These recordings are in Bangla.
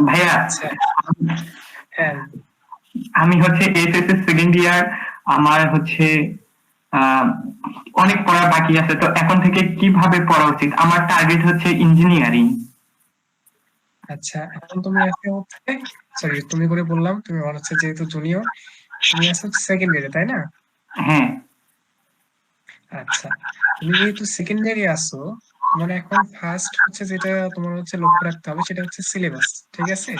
ভাইয়া আচ্ছা। হ্যাঁ। আমি হচ্ছে এইচএসসি সেকেন্ড ইয়ার আমার হচ্ছে অনেক পড়া বাকি আছে তো এখন থেকে কীভাবে পড়া উচিত? আমার টার্গেট হচ্ছে ইঞ্জিনিয়ারিং আচ্ছা এখন তুমি আজকে হচ্ছে সরি তুমি করে বললাম তুমি মনে হচ্ছে যেহেতু জুনিয়র তুমি আছো সেকেন্ড ইয়ারে তাই না? হ্যাঁ। আচ্ছা তুমি যেহেতু সেকেন্ড ইয়ারে আসো মানে এখন ফার্স্ট হচ্ছে যেটা তোমার হচ্ছে লক্ষ্য রাখতে হবে সেটা হচ্ছে সিলেবাস ঠিক আছে?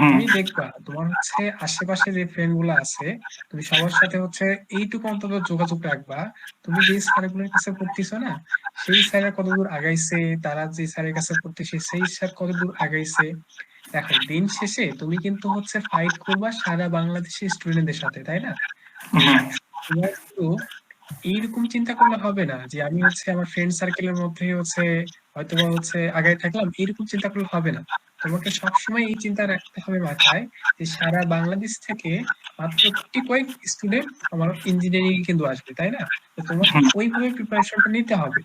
তুমি দেখবা তোমার হচ্ছে আশেপাশে যে ফ্রেন্ডগুলো আছে তুমি সবার সাথে হচ্ছে এইটুকু অন্তত যোগাযোগ রাখবা। তুমি যে স্যারগুলোর কাছে পড়তেছো না সেই স্যারের কতদূর আগাইছে তারা যে স্যারের কাছে পড়তেছে সেই স্যার কতদূর আগাইছে। দেখো দিন শেষে তুমি কিন্তু হচ্ছে ফাইট করবা সারা বাংলাদেশের স্টুডেন্টদের সাথে তাই না? তোমার এইরকম চিন্তা করলে হবে না যে আমি হচ্ছে আমার ফ্রেন্ড সার্কেলের মধ্যে হচ্ছে হয়তো হচ্ছে আগায় থাকলাম এইরকম চিন্তা করলে হবে না। তোমাকে সবসময় এই চিন্তা রাখতে হবে মাথায় যে সারা বাংলাদেশ থেকে মাত্র কোটি কয়েক স্টুডেন্ট আমার ইঞ্জিনিয়ারিং কিন্তু আসবে তাই না? তো তোমাকে ওইভাবে প্রিপারেশনটা নিতে হবে।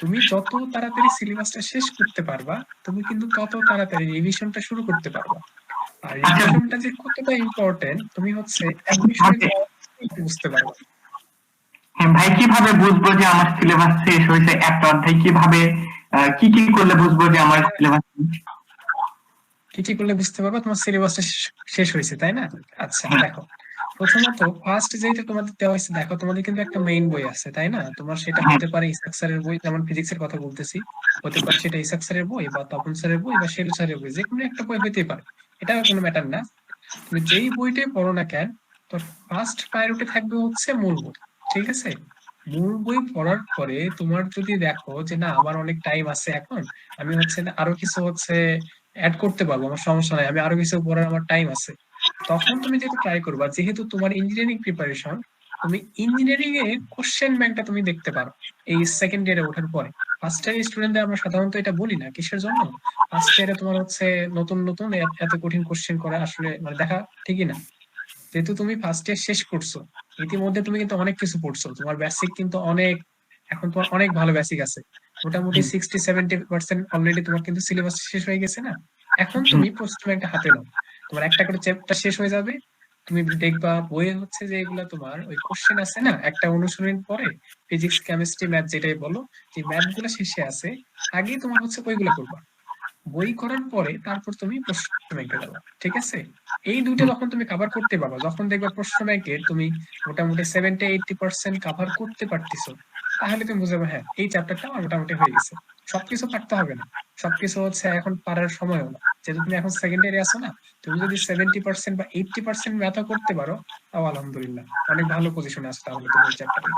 তুমি যত তাড়াতাড়ি সিলেবাসটা শেষ করতে পারবা তুমি কিন্তু তত তাড়াতাড়ি রিভিশনটা শুরু করতে পারবা। আর রিভিশনটা যে কতটা ইম্পর্টেন্ট তুমি হচ্ছে এর বুঝতে পারবা। হ্যাঁ, ভাই কীভাবে বুঝব যে আমার সিলেবাস শেষ হয়েছে একটা অধ্যায়? কীভাবে কি কি করলে বুঝব যে আমার সিলেবাস কি কি করলে বুঝতে পারবা? তোমার সিলেবাসটা শেষ হয়েছে তাই না? আচ্ছা দেখো। প্রথমত ফার্স্ট যেটা তোমাদের দেওয়া হয়েছে দেখো তোমাদের কিন্তু একটা মেইন বই আছে তাই না? তোমার সেটা হতে পারে ইসাক স্যারের বই যেমন ফিজিক্স এর কথা বলতেছি। হতে পারে সেটা ইসাক স্যারের বই বা তপন স্যারের বই বা শেলু স্যারের বই যে কোনো একটা বই হতে পারে। এটা কোনো ম্যাটার না। তুমি যেই বইটাই পড়ো না কেন তোর ফার্স্ট প্রায়োরিটি থাকবে হচ্ছে মূল বই। ঠিক আছে? মূল বই পড়ার পরে তোমার যদি দেখো যে না, আমার অনেক টাইম আছে এখন, আমি হচ্ছে আরও কিছু হচ্ছে অ্যাড করতে পারব, আমার সমস্যা নাই, আমি আরও কিছু পড়ার আমার টাইম আছে। তখন তুমি যেহেতু ট্রাই করবা, যেহেতু তোমার ইঞ্জিনিয়ারিং প্রিপারেশন তুমি ইঞ্জিনিয়ারিং এর কোশ্চেন ব্যাংকটা তুমি দেখতে পারো, এই সেকেন্ড ইয়ারে ওঠার পরে। ফার্স্ট ইয়ার স্টুডেন্টদের আমরা সাধারণত এটা বলি না, কিসের জন্য? ফার্স্ট ইয়ারে তোমার হচ্ছে নতুন নতুন এত কঠিন কোশ্চেন করা আসলে মানে দেখা ঠিকই না। যেহেতু তুমি ফার্স্ট ইয়ার শেষ করছ ইতিমধ্যে তুমি কিন্তু অনেক কিছু পড়ছো। তোমার বেসিক কিন্তু অনেক এখন তোমার অনেক ভালো বেসিক আছে। মোটামুটি সিক্সটি সেভেন্টি পার্সেন্ট অলরেডি তোমার কিন্তু সিলেবাস শেষ হয়ে গেছে না? এখন তুমি ব্যাংকটা হাতে নাও। তোমার একটা করে চ্যাপ্টার শেষ হয়ে যাবে। তুমি দেখবা বইয়ে হচ্ছে যে এগুলা তোমার ওই কোশ্চেন আছে না? একটা অনুশীলন পরে ফিজিক্স কেমিস্ট্রি ম্যাথ যেটাই বলো যে ম্যাথগুলো শেষে আছে আগে তোমার হচ্ছে ওইগুলো করবা বই করার পরে তারপর তুমি প্রশ্ন ব্যাংকে যাবা ঠিক আছে? এই দুইটা যখন তুমি কভার করতে পারবা যখন দেখবা প্রশ্ন ব্যাংকের তুমি মোটামুটি সেভেন্টি এইটি পার্সেন্ট কভার করতে পারতেছো তাহলে তুমি বুঝবে হ্যাঁ এই চ্যাপ্টারটা আমার মোটামুটি হয়ে গেছে। সবকিছু পারতে হবে না। সবকিছু হচ্ছে এখন পারার সময়ও না। যেহেতু তুমি এখন সেকেন্ড ইয়ারে আছো না তুমি যদি সেভেন্টি পার্সেন্ট বা এইটটি পার্সেন্ট ম্যাথও করতে পারো তাও আলহামদুলিল্লাহ। অনেক ভালো পজিশনে আছো তাহলে তুমি চ্যাপ্টারে